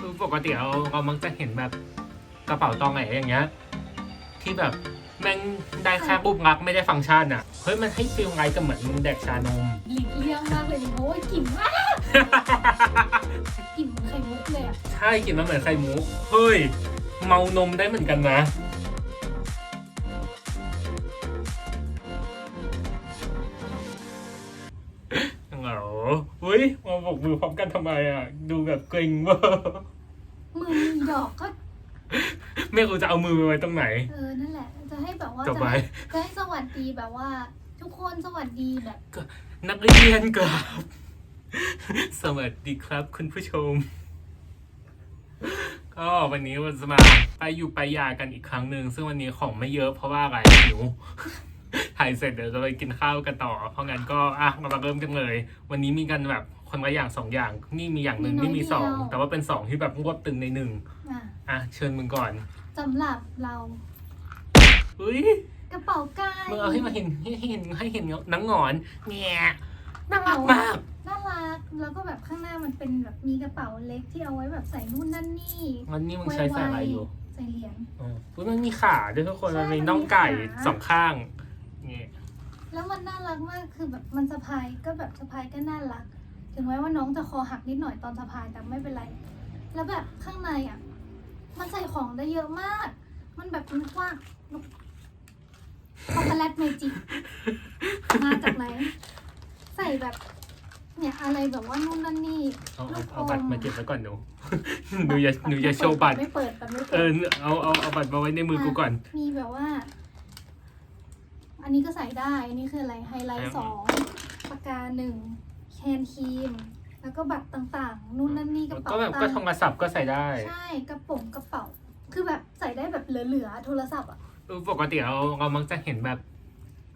คือปกติเราเรามักจะเห็นแบบกระเป๋าตองไหนอย่างเงี้ย ที่แบบแม่งได้แค่รูปลักษณ์ไม่ได้ฟังก์ชันอะ เฮ้ยมันให้ฟีลไงกับเหมือนมึงแดกชานม หลีกเลี่ยงมากเลยดิโอ้ยกลิ่นมากกลิ่นเหมือนไข่มุกเลยอะใช่กลินมันเหมือนไข่มุก เฮ้ย เมานมได้เหมือนกันนะ เหงาเฮ้ยมาบอกมือพร้อมกันทำไมอะ ดูแบบเกรงเวอร์มือหยอกก็ ไม่รู้จะเอามือไปไว้ตรงไหน เออ นั่นแหละ จะให้แบบว่าจบจะไปให้จะให้สวัสดีแบบว่า ทุกคนสวัสดีแบบ นักเรียนครับสวัสดีครับคุณผู้ชม ก็วันนี้วันจะมาไปอยู่ไปยากันอีกครั้งหนึ่ง ซึ่งวันนี้ของไม่เยอะเพราะว่าอะไรหิว ถ่ายเสร็จเดี๋ยวจะไปกินข้าวกันต่อ เพราะงั้นก็อะมาเริ่มกันเลย วันนี้มีกันแบบคนละอย่างสองอย่าง นี่มีอย่างหนึ่งนี่มีสองแต่ว่าเป็นสองที่แบบรวบตึงในหนึ่งอะอะเชิญมึงก่อนสำหรับเราเฮ้ยกระเป๋าไก่มึงเอาให้มาเห็นให้เห็นให้เห็นนังหงอนแง่น่ารักมาก น่ารัก แล้วก็แบบข้างหน้ามันเป็นแบบมีกระเป๋าเล็กที่เอาไว้แบบใส่นู่นนั่นนี่งั้นนี่มึงใช้ใส่อะไรอยู่ ใส่เหรียญอืมอุ๊ยมันมีขาด้วยทุกคน ใช่มันมีมันมีน่องไก่ขา สองข้าง นี่แล้วมันน่ารักมากคือแบบมันสะพายก็แบบสะพายก็น่ารัก ถึงแม้ว่าน้องจะคอหักนิดหน่อยตอนสะพายแต่ไม่เป็นไร แล้วแบบข้างในอะ มันใส่ของได้เยอะมาก มันแบบมันกว้างช็อกโกแลตเมจิมาจากไหน ใส่แบบ เนี่ยอะไรแบบว่านู่นนั่นนี่เอาลูเอากอมเอาบัตรมาเก็บไว้ก่อนหนูหนูอย่าหนูอย่าโชว์บัตรไม่เปิดบัตรไม่เอเปิอดเอาเอาเอาบัตรมาไว้ในมือกูก่อน มีแบบว่า อันนี้ก็ใส่ได้ อันนี้คืออะไรไฮไลครัท์บสองปากกาหนึ่งแคนครีม แล้วก็บัตรต่างๆ นู่นนั่นนี่กระเป๋าก็แบบตัก็งโทค์รศัพท์ก็ใส่ได้ ใช่กระโป๋องกระเป๋า คือแบบใส่ได้แบบเหลือๆโทรศัพท์อะเออปกติเราเรามักจะเห็นแบบ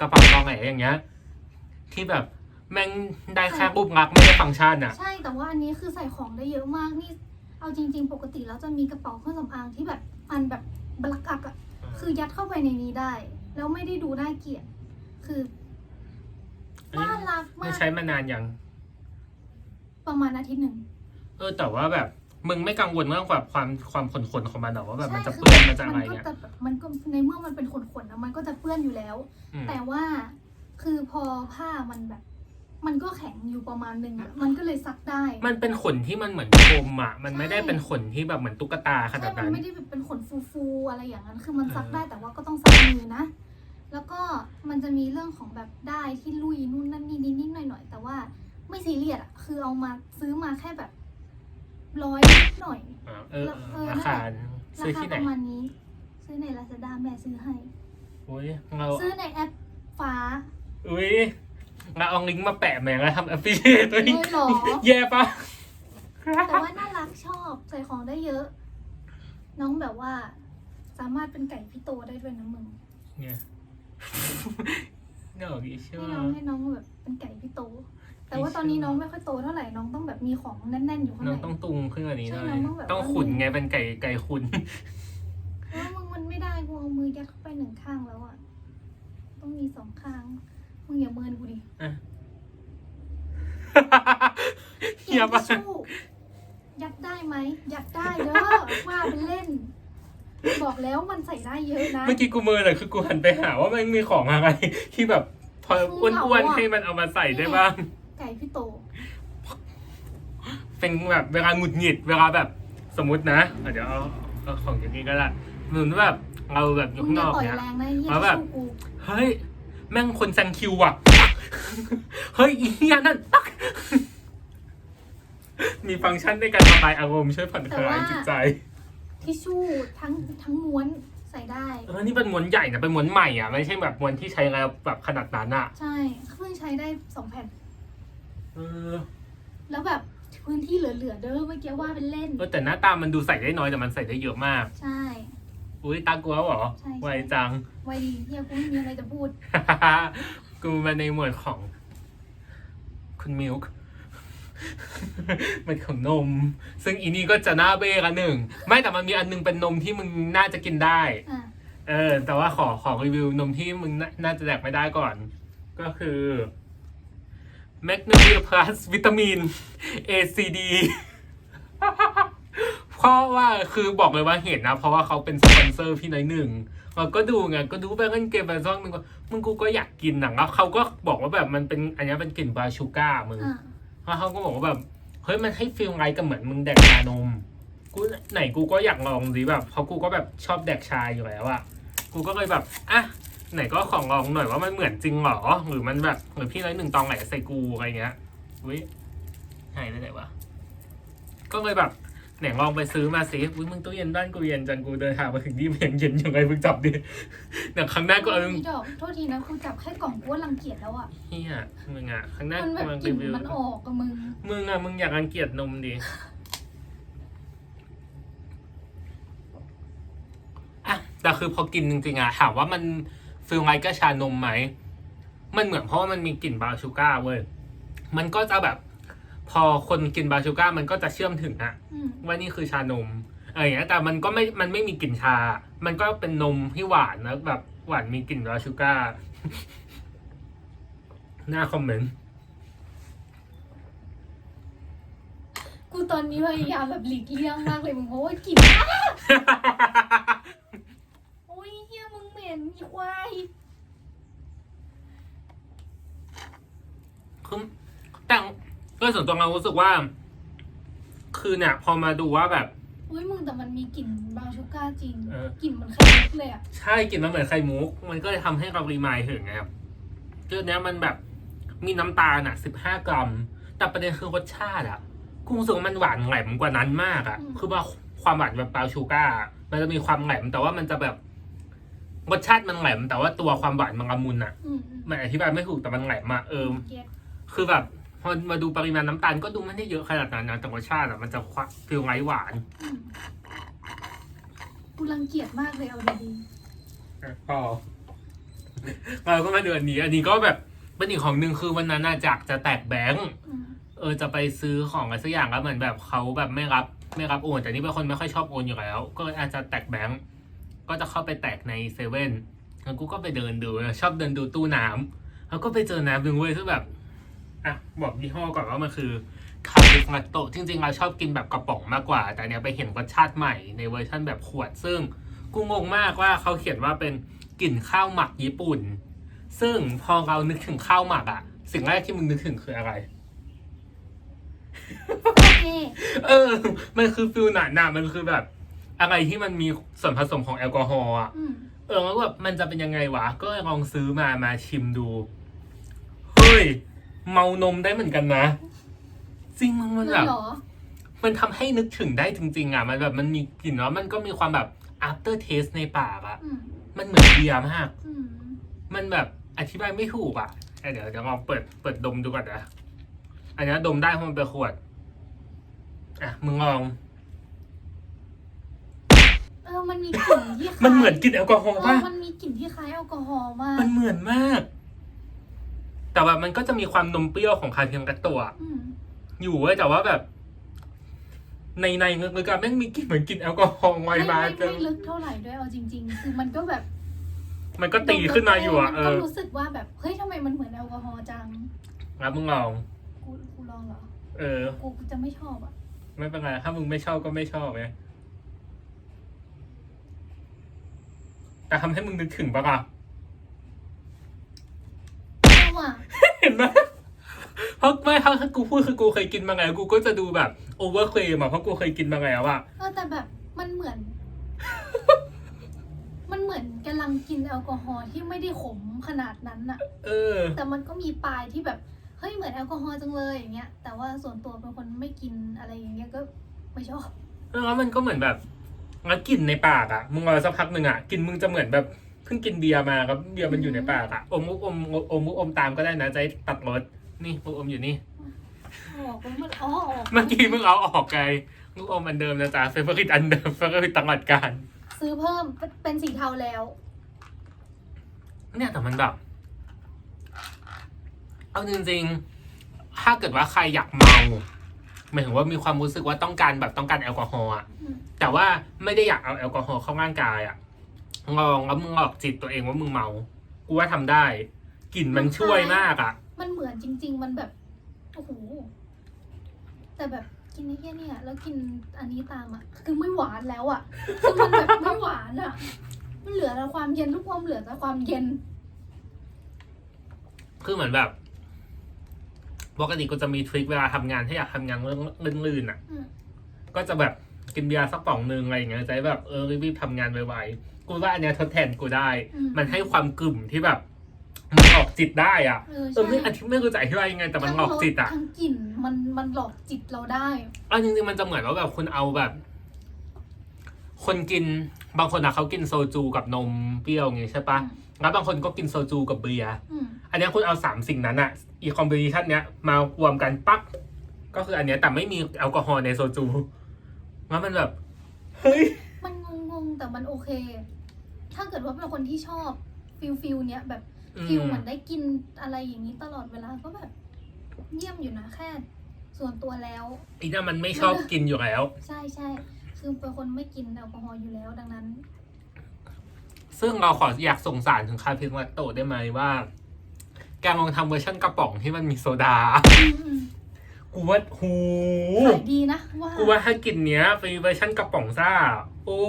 กระเป๋าตองไหนอย่างเงี้ย ที่แบบแม่งได้แค่รูปลักษณ์ไม่ได้ฟังก์ชันอะ ใช่แต่ว่าอันนี้คือใส่ของได้เยอะมากนี่เอาจริง ๆ ปกติแล้วจะมีกระเป๋าเครื่องสำอางที่แบบอันแบบบลักอักอะคือยัดเข้าไปในนี้ได้ แล้วไม่ได้ดูน่าเกลียด คืออันนี้น่ารักไม่มากใช้มานานยัง ประมาณอาทิตย์หนึ่ง เออ แต่ว่าแบบ มึงไม่กังวลเรื่องแบบความความขนๆของมันหรอว่าแบบมันจะใช่เปื้อนมาจากมัอะไรก็เงี้ยจะแบบมันก็ในเมื่อมันเป็นขนๆนะมันก็จะเปื้อนอยู่แล้ว อืม แต่ว่าคือพอผ้ามันแบบ มันก็แข็งอยู่ประมาณหนึ่งอะมันก็เลยซักได้มันเป็นขนที่มันเหมือนพรมอะ มันไม่ได้เป็นขนที่แบบเหมือนตุ๊กตาขใช่นาดมันนั้นไม่ได้แบบเป็นขนฟูๆอะไรอย่างนั้น คือมันซักเออได้แต่ว่าก็ต้องซักมือนะ แล้วก็มันจะมีเรื่องของแบบได้ที่ลุยนู่นนั่นนี่นิดๆหน่อยๆแต่ว่าไม่ซีเรียสอะคือเอามาซื้อมาแค่แบบร้อยนิดหน่อย อ่าเออเออราคาราซื้อคาที่ไหนประมาณนี้ ซื้อในลาซาด้าแม่ซื้อให้ อุ้ยเราซื้อในแอปฟ้าอุ้ยเราเอาลิงก์มาแปะแม่งแล้วทำแอปพลิเคชันเลยเหรอ แย่ปะแต่ว่าน่ารักชอบใส่ของได้เยอะ น้องแบบว่า สามารถเป็นไก่พี่โตได้ด้วยนะมึงเนี่ย เนอะอีเชื่อให้น้องให้น้องแบบเป็นไก่พี่โต แต่ว่าตอนนี้น้องไม่ค่อยโตเท่าไหร่น้องต้องแบบมีของแน่นๆอยู่ข้างน้ในองต้องตุงขึ้นกว่านี้หน่อยใช่น้องต้องแบบต้องขุนไงเป็นไก่ไก่ขุนเพราะว่ามึงมันไม่ได้กูเอามือยัดเข้าไปหนึ่งข้างแล้วอะต้องมีสองข้างมึงอย่าเมินกูดิเฮียปะเกมทิชชู่ยัดได้ไหมยัดได้เด้อว่าเป็นเล่น บอกแล้วมันใส่ได้เยอะนะเมื่อกี้กูเมินเลยคือกูหันไปหาว่ามันมีของอะไร ที่แบบพออ้วนๆให้มันเอามาใส่ได้บ้าง ไก่พี่โต เป็นแบบเวลาหงุดหงิด เวลาแบบสมมตินะอะเดี๋ยวเอาเอาของอย่างนี้ก็ได้เหมือนแบบเราแบบอยู่มึงข้างนอย่าอกต่อยเนี้ยแรงนะเฮียเอาแบบทิชชู่กูเฮ้ยแม่งคนแซงคิวอะ เฮ้ยอีเหี้ยนั่นปักมีฟังก์ชันในการระบายอารมณ์ช่วยผ่อนคลายจิตใจ ทิชชู่ทั้งทั้งม้วนใส่ได้ เออนี่เป็นม้วนใหญ่นะเป็นม้วนใหม่อะไม่ใช่แบบม้วนที่ใช้แล้วแบบขนาดนั้นอะใช่เพิ่งใช้ได้สองแผ่น เออแล้วแบบพื้นที่เหลือๆเด้อเมื่อกี้ว่าเป็นเล่น เออแต่หน้าตามันดูใส่ได้น้อยแต่มันใส่ได้เยอะมาก ใช่ อุ้ยตากลัวเหรอใช่ใช่ไวจัง ไวดีเฮียกูไม่มีอะไรจะพูด กูมาในหมวดของ คุณมิลค์ มันของนม ซึ่งอีนี่ก็จะหน้าเบ้กันหนึ่ง ไม่แต่มันมีอันนึงเป็นนมที่มึงน่าจะกินได้ อะเออ แต่ว่าขอขอรีวิวนมที่มึงน่าน่าจะแดกไม่ได้ก่อน ก็คือ Magnesia Plus วิตามิน A C D คเพราะว่าคือบอกเลยว่าเห็นนะ เพราะว่าเขาเป็นสปอนเซอร์พี่น้อยหนึ่งเราก็ดูไงก็ดูไปเล่นเกมไปสักหนึ่งก็มึงกูก็อยากกินหนังแล้วเขาก็บอกว่าแบบมันเป็นอันนี้เป็นกลิ่นบราชูก้ามึง อ่า แล้วเขาก็บอกว่าแบบเฮ้ยมันให้ฟีลไรกับเหมือนมึงแดกชานม กูไหนกูก็อยากลองดีแบบเพราะกูก็แบบชอบแดกชาอยู่แล้วอะกูก็เลยแบบอะไหนก็ของลองหน่อยว่ามันเหมือนจริงหรอหรือมันแบบหรือพี่น้อยหนึ่งตองไหนใส่กูอะไรเงี้ยอุ้ยหายไปไหนวะก็เลยแบบ ไหนลองไปซื้อมาสิอุ้ยมึงตู้เย็นบ้านกูเย็นจังกูเดินทางมาถึงนี่มันยังเย็นยังไงมึงจับดิเดี๋ยวครั้งหน้าก็เออพี่ดอกโทษทีนะกูจับแค่กล่องกูว่ารังเกียจแล้วอะเฮียมึงอะครั้งหน้ามันแบบกำลังกลิ่รีนวิวมันออกกับมึงมึงอะมึงอยากรังเกียจนมดิอะแต่คือพอกินจริงๆอะถามว่ามันฟีลไลท์ก็ชานมไหมมันเหมือนเพราะว่ามันมีกลิ่นบราวน์ชูก้าร์เว้ยมันก็จะแบบ พอคนกินบราวน์ชูก้าร์มันก็จะเชื่อมถึงอะอืมว่านี่คือชานมอะไรอย่างเงี้ยแต่มันก็ไม่มันไม่มีกลิ่นชา มันก็เป็นนมที่หวานนะแบบหวานมีกลิ่นบราวน์ชูก้าร์หน้าคอมเมนต์กูตอนนี้พยายามแบบหลีกเลี่ยงมากเลยมึงเพราะว่ากลิ่นโอ้ยเฮียมึงเหม็นอีควายคือแต่ โดยส่วนตัวเรารู้สึกว่า คือเนี่ย พอมาดูว่าแบบ อุ้ยมึงแต่มันมีกลิ่นบราวน์ชูการ์จริงเออ กลิ่นมันไข่มุกเลยอะใช่กลินมันเหมือนไข่มุก มันก็เลยทำให้เรารีมายถึงไงครับคือเนี้ยมันแบบมีน้ำตาลอะสิบห้ากรัม แต่ประเด็นคือรสชาติอะกูรู้สึกว่ามันหวานแหลมกว่านั้นมากอะ คือว่าความหวานแบบปลาชูก้า มันจะมีความแหลมแต่ว่ามันจะแบบรสชาติมันแหลมแต่ว่าตัวความหวานมันละมุนอะ อืมอืมมันอธิบายไม่ถูกแต่มันแหลมอะเออ เก็ตคือแบบ พอมาดูปริมาณน้ำตาลก็ดูไม่ได้เยอะขนาดนั้นนะแต่รสชาติอะมันจะฟีลไงหวานอืมกูรังเกียจมากเลยเอาดีพอเราก็มาดูอันนี้ อันนี้ก็แบบเป็นอีกของหนึ่งคือวันนั้นน่ะจากจะแตกแบงค์ๆอืมเออจะไปซื้อของอะไรสักอย่างแล้วเหมือนแบบเขาแบบไม่รับไม่รับโอน แต่นี่เป็นคนไม่ค่อยชอบโอนอยู่แล้ว ก็เลยอาจจะแตกแบงค์ก็จะเข้าไปแตกในเซเว่นแล้วกูก็ไปเดินดูชอบเดินดูตู้น้ำแล้วก็ไปเจอน้ำหนึ่งเว้ยที่แบบ อะบอกยี่ห้อก่อนว่ามันคือคาริมาโตจริงๆเราชอบกินแบบกระป๋องมากกว่า แต่เนี้ยไปเห็นรสชาติใหม่ในเวอร์ชันแบบขวด ซึ่งกูงงมากว่าเขาเขียนว่าเป็นกลิ่นข้าวหมักญี่ปุ่น ซึ่งพอเรานึกถึงข้าวหมักอะสิ่งแรกที่มึงนึกถึงคืออะไรโอเคเออ มันคือฟิลหนาหนามันคือแบบ อะไรที่มันมีส่วนผสมของแอลกอฮอล์อะอืมเออแล้วแบบมันจะเป็นยังไงวะ ก็ลองซื้อมามาชิมดู เฮ้ย เมานมได้เหมือนกันนะ จริงมึงมันเลแบยบเหรอ มันทำให้นึกถึงได้จริง ๆ อะ มันแบบมันมีกลิ่นแล้วมันก็มีความแบบ after taste ในปากอะ อืมมันเหมือนเบียร์มาก อืมมันแบบอธิบายไม่ถูกอะเอ้ยเดี๋ยวเดี๋ยวลองเปิดเปิดดมดูก่อนนะ อันนี้ดมได้เพราะมันเป็นขวด อะ มึงลอง เออ มันมีกลิ่นที่คล้ายมันเหมือนกลิ่นแอลกอฮอล์เอป่ะอมันมีกลิ่นที่คล้ายแอลกอฮอล์มากมันเหมือนมาก แต่ว่ามันก็จะมีความนมเปรี้ยวของคาเทียมกัตตัว อืมอยู่เว้ยแต่ว่าแบบ ในในเงือกๆแม่งมีกลิ่นเหมือนกลิ่นแอลกอฮอล์ไวไม่มาไม่จนไม่ลึกเท่าไหร่ด้วยเอาจริง ๆ คือมันก็แบบมันก็ตีขึ้นมาอยู่อะมันเอก็อรู้สึกว่าแบบเฮ้ยทำไมมันเหมือนแอลกอฮอล์จังแล้วมึงลองกูกูลองเหรอเออ กูจะไม่ชอบอะไม่เป็นไรถ้ามึงไม่ชอบก็ไม่ชอบไงแต่ทำให้มึงนึกถึงปะล่ะเอาอะ เห็นไหมเพราะไม่ถ้าถ้ากูพูดคือกูเคยกินมาไง กูก็จะดูแบบโอเวอร์เคลมอะเพราะกูเคยกินมาไงอะเออแต่แบบมันเหมือน มันเหมือนกำลังกินแอลกอฮอล์ที่ไม่ได้ขมขนาดนั้นอะเออ แต่มันก็มีปลายที่แบบเฮ้ยเหมือนแอลกอฮอล์จังเลยอย่างเงี้ย แต่ว่าส่วนตัวเป็นคนไม่กินอะไรอย่างเงี้ยก็ไม่ชอบ แล้วมันก็เหมือนแบบแล้วกลิ่นในปากอะ มึงรอสักพักหนึ่งอะกลิ่นมึงจะเหมือนแบบ เพิ่งกินเบียร์มาครับเบียร์มันอยู่ในปากอะอมมุกอมอมมุกอมตามก็ได้นะจะได้ตัดรสนี่มุกอมอยู่นี่ออกแล้วมันอ๋อออกเมื่อกี้มึงเอาออกไงมุกอมอันเดิมนะจ๊ะเฟเวอร์ริตอันเดิมเฟเวอร์ริตตลอดการซื้อเพิ่มเป็นสีเทาแล้ว เนี่ยแต่มันแบบเอาจริงๆ ถ้าเกิดว่าใครอยากเมาหมายถึงว่ามีความรู้สึกว่าต้องการแบบต้องการแอลกอฮอล์อะอืม แต่ว่าไม่ได้อยากเอาแอลกอฮอล์เข้าร่างกายอะ ลองแล้วมึงหลอกจิตตัวเองว่ามึงเมา กูว่าทำได้กลิ่นมันช่วยมากอะ มันเหมือนจริง ๆ มันแบบโอ้โหแต่แบบกินไอ้แค่เนี่ย แล้วกินอันนี้ตามอะ คือไม่หวานแล้วอะคือมันแบบไม่หวานอะ มันเหลือแต่ความเย็นทุกความเหลือแต่ความเย็น คือเหมือนแบบปกติกูจะมีทริคเวลาทำงานถ้าอยากทำงานเรื่องลื่นๆอะ อืม ก็จะแบบกินเบียร์สักป่องหนึ่งอะไรอย่างเงี้ยจะได้แบบเออรีบๆทำงานไวๆ กูว่าอันเนี้ยทดแทนกูได้ อืม มันให้ความกลุ่มที่แบบมันหลอกจิตได้อะเออเออไม่ใช่อธิไม่รู้จะอธิบายยังไงแต่มันหลอกจิตอะทั้งกลิ่นมันมันหลอกจิตเราได้ เอาจริงๆมันจะเหมือนว่าแบบคุณเอาแบบ คนกินบางคนอะเขากินโซจูกับนมเปรี้ยวอย่างงี้ใช่ปะอืมแล้วบางคนก็กินโซจูกับเบียร์ อืมอันเนี้ยคุณเอาสามสิ่งนั้นอะอีคอมบิเนชันเนี้ยมารวมกันปั๊กก็คืออันเนี้ยแต่ไม่มีแอลกอฮอล์ในโซจูแล้วมันแบบ เฮ้ยมันงงๆ แต่มันโอเค ถ้าเกิดว่าเป็นคนที่ชอบฟิลฟิลเนี้ยแบบอืฟิลมเหมือนได้กินอะไรอย่างนี้ตลอดเวลาก็แบบ เยี่ยมอยู่นะแค่ ส่วนตัวแล้วอีน่ามันไม่ชอบกินอยู่แล้ว ใช่ใช่คือเป็นคนไม่กินแอลกอฮอล์อยู่แล้วดังนั้น ซึ่งเราขออยากส่งสารถึงคาเฟนวัตโตะได้ไหมว่าแกลองทำเวอร์ชันกระป๋องที่มันมีโซดาอืมอืมกูว่าหูขายดีนะว่ากูว่าถ้ากินเนี้ยเป็นเวอร์ชันกระป๋องซ่า โอ้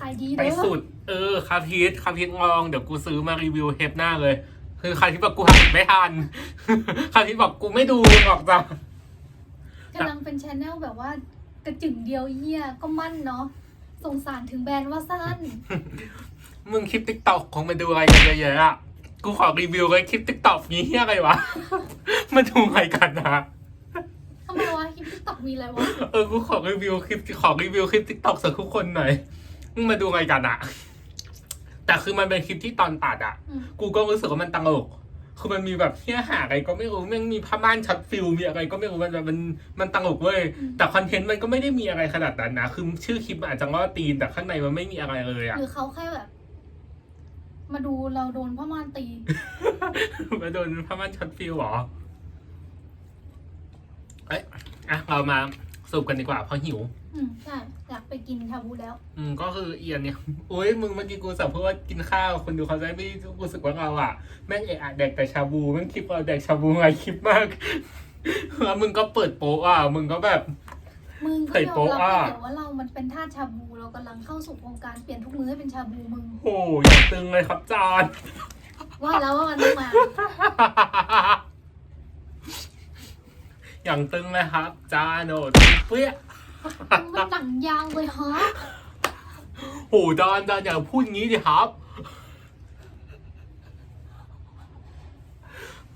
ขายดีไปเด้อสุดเออคาพีทคาพีทลอง เดี๋ยวกูซื้อมารีวิวเทปหน้าเลย คือคาพีทบอกกูหาไม่ทัน คาพีทบอกกูไม่ดูหรอกจ้ะ กำลังเป็นชแนลแบบว่ากระจึงเดียวเยี่ยก็มั่นเนาะสงสารถึงแบรนด์ว่าสั้น มึงคลิปติ๊กต็อกคงมาดูอะไรกันเยอะๆอะ กูขอรีวิวเลยคลิปติ๊กต็อกนี้เฮียอะไรวะ มาดูอะไรกันนะ ทำไมวะคลิปติ๊กต็อกมีอะไรวะ เออ กูขอรีวิวคลิปขอรีวิวคลิปติ๊กต็อกสักทุกคนหน่อย มึงมาดูอะไรกันอะแต่คือมันเป็นคลิปที่ตอนตัดอะอืม กูก็รู้สึกว่ามันตลก คือมันมีแบบเฮี้ยหาอะไรก็ไม่รู้แม่งมีผ้าม่านช็อตฟิลมีอะไรก็ไม่รู้มันแบบมันมันตลกเว้ยแต่คอนเทนต์มันก็ไม่ได้มีอะไรขนาดนั้นนะคือชื่อคลิปมันอาจจะง้อตีนแต่ข้างในมันไม่มีอะไรเลยอะ หรือเขาแค่แบบ มาดูเราโดนพ่อม่านตี มาโดนผ้าม่านช็อตฟิลเหรอ เอ้ยอะ เรามาส รุปกันดีกว่าเพราะหิว อืมใช่อยากไปกินชาบูแล้ว อืมก็คือเอียนเนี่ยโอ้ยมึงเมื่อกี้กูสับเพื่อว่ากินข้าวคนดูเขาจะไม่รู้สึกว่าเราอะแม่งเอะอะแดกแต่ชาบูแม่งคลิปเราแดกชาบูไงคลิปมากแล้วมึงก็เปิดโป๊ะอะมึงก็แบบ มึงไข่ก็ยอมโป๊ะรับอะไปเดี๋ยวว่าเรามันเป็นท่าสชาบูเรากำลังเข้าสู่วงการเปลี่ยนทุกมื้อให้เป็นชาบูมึง โอ้ยอย่างตึงเลยครับจานว่าแล้วว่ามันต้องมา อย่างตึงเลยครับจานโอ้เปี้ยมึงมันหนังยาวเลยฮะโหดอนดอนอย่าพูดงี้ดิครับ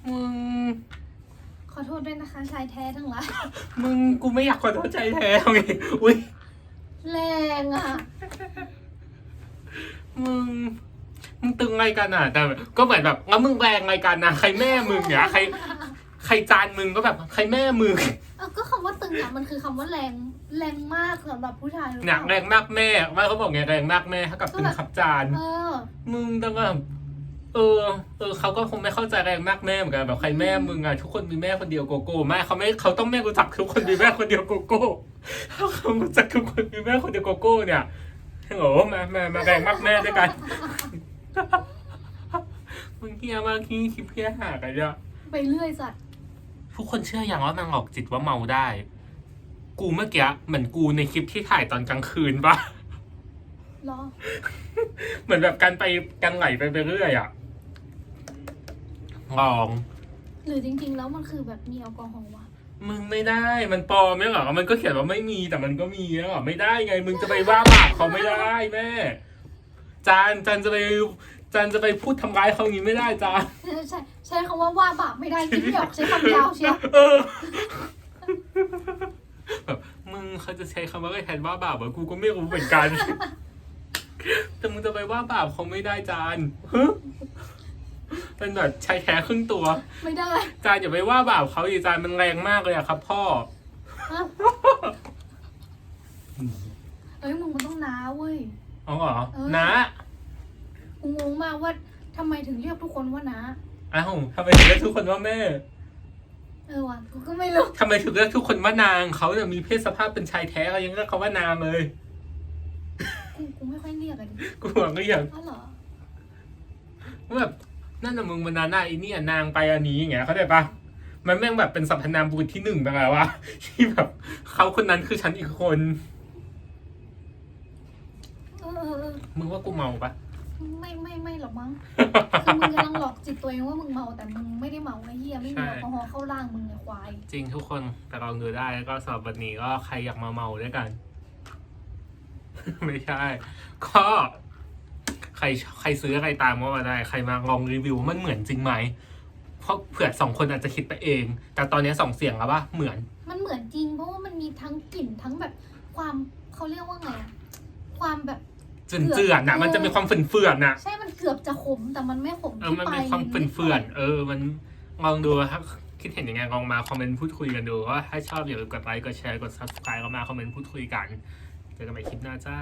มึง ขอโทษด้วยนะคะชายแท้ทั้งหลายมึงกูไม่อยากขอโทษใจแท้ไงอุ้ยแรงอะ มึง มึงตึงอะไรกันอะ แต่ก็เหมือนแบบงั้นมึงแรงอะไรกันนะใครแม่มึงเนี่ยใคร ใครจานมึงก็แบบใครแม่มึงเออก็คำว่าตึงอะมันคือคำว่าแรงแรงมากสำหรับผู้ชายหรือหเปนัล่ากแรงมากแม่ว่าเขาบอกไงแรงมากแม่เท่ากับตึงขับจาน เออ มึงแต่แบบเออ เออเขาก็คงไม่เข้าใจแรงมากแม่เหมือนกันแบบใครแม่มึงอะทุกคนมีแม่คนเดียวโกโก้ไม่เขาไม่เขาต้องไม่รู้จักทุกคนมีแม่คนเดียวโกโก้ถ้าเขารู้จักทุกคนมีแม่คนเดียวโกโก้เนี่ยฮัลโหลมามามาแรงมากแม่ด้วยกันมึงเฮียมากที่คลิปเฮียหากันเนี่ยไปเรื่อยสัตว์ ทุกคนเชื่ออย่างว่ามันหลอกจิตว่าเมาได้ กูเมื่อกี้เหมือนกูในคลิปที่ถ่ายตอนกลางคืนปะเหรอ เหมือนแบบการไปกันไหลไปไปเรื่อยอะลอง หรือจริง ๆ แล้วมันคือแบบมีแอลกอฮอล์วะมึงไม่ได้ มันปลอมไม่เหรอ มันก็เขียนว่าไม่มีแต่มันก็มีแล้วเหรอ ไม่ได้ไง มึงจะไปว่าบาปเขาไม่ได้แม่ จานจานจะไปจานจะไปพูดทำร้ายเขาอย่างนี้ไม่ได้จาน ใช่ ใช่ใช้คำว่าว่าบาปไม่ได้คิดไม่ออกใช้คำยาวเชียวเออแบบมึงเขาจะใช้คำว่าอะไรแทนว่าบาปเหรอกูก็ไม่รู้เหมือนกัน แต่มึงจะไปว่าบาปเขาไม่ได้จานฮึเป็นแบบชายแท้ครึ่งตัว ไม่ได้ จานอย่าไปว่าบาปเขาดิจานมันแรงมากเลยอะครับ พ่อฮะเอ้ยมึงมันต้องน้าเว้ยอ๋อเหรอเออนะกูงงมากว่าทำไมถึงเรียกทุกคนว่าน้า อ้าวทำไมถึงเรียกทุกคนว่าแม่เออว่ะกูก็ไม่รู้ ทำไมถึงเรียกทุกคนว่านางเขาเนี่ยมีเพศสภาพเป็นชายแท้ก็ยังเรียกเขาว่านางเลย กูกูไม่ค่อยเรียกอะดิกูหวังก็อย่างอ๋อเหรอ ว่าแบบนั่นน่ะมึงมันนานหน้าไอ้เนี่ยนางไปอันนี้อย่างเงี้ยเขาใจปะมันแม่งแบบเป็นสรรพนามบุรุษที่หนึ่งไปแล้วว่าที่แบบเขาคนนั้นคือฉันอีกคน เออเออเออมึงว่ากูเมาปะ ไม่ไม่ไม่หรอกมั้งคือมึงกำลังหลอกจิตตัวเองว่ามึงเมาแต่มึงไม่ได้เมาไอ้เหี้ยไม่มีแอลกอฮอล์เข้าร่างมึงไอ้ควาย จริงทุกคนแต่ลองดูได้แล้วก็สำหรับวันนี้ก็ใครอยากมาเมาด้วยกัน ไม่ใช่ ก็ใครใครซื้อใครตามก็มาได้ ใครมาลองรีวิวว่ามันเหมือนจริงไหมเพราะเผื่อสองคนอาจจะคิดไปเอง แต่ตอนนี้สองเสียงแล้วว่าเหมือน มันเหมือนจริงเพราะว่ามันมีทั้งกลิ่นทั้งแบบความเขาเรียกว่าไงอะความแบบ เจือนๆนะมันจะมีความเฟื่อนๆนะใช่มันเกือบจะขมแต่มันไม่ขมเออที่มันปลามียความลิ้นเฟื่อนๆเออ มันลองดูถ้าคิดเห็นยังไงลองมาคอมเมนต์พูดคุยกันดูว่าถ้าชอบอย่าลืมกดไลค์ กดแชร์ กด subscribe ก็มาคอมเมนต์พูดคุยกัน เจอกันใหม่คลิปหน้าจ้า